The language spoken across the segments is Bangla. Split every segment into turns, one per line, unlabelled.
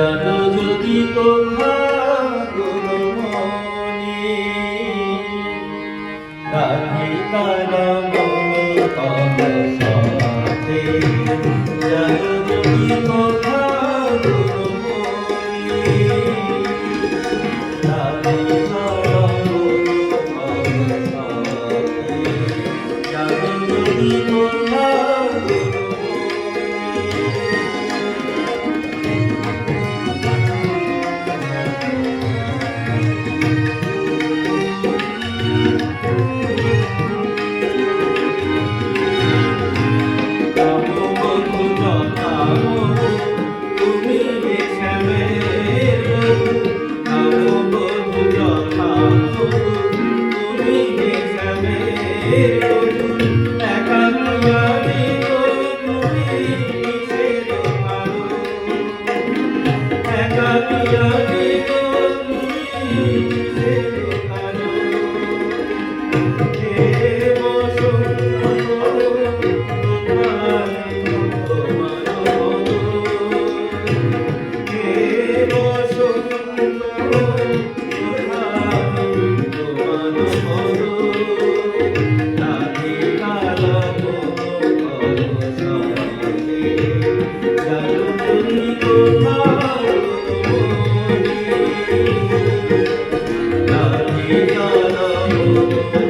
জানো যদি রাধি কালা মনে কম সাথে জানো যদি তোর Thank you. Thank you.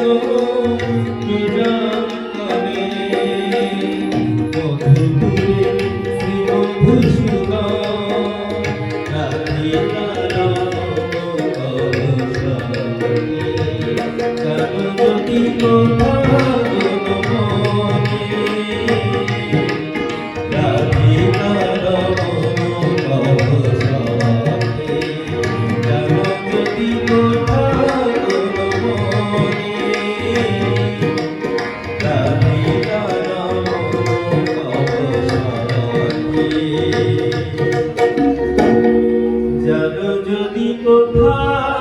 যদি কোথায়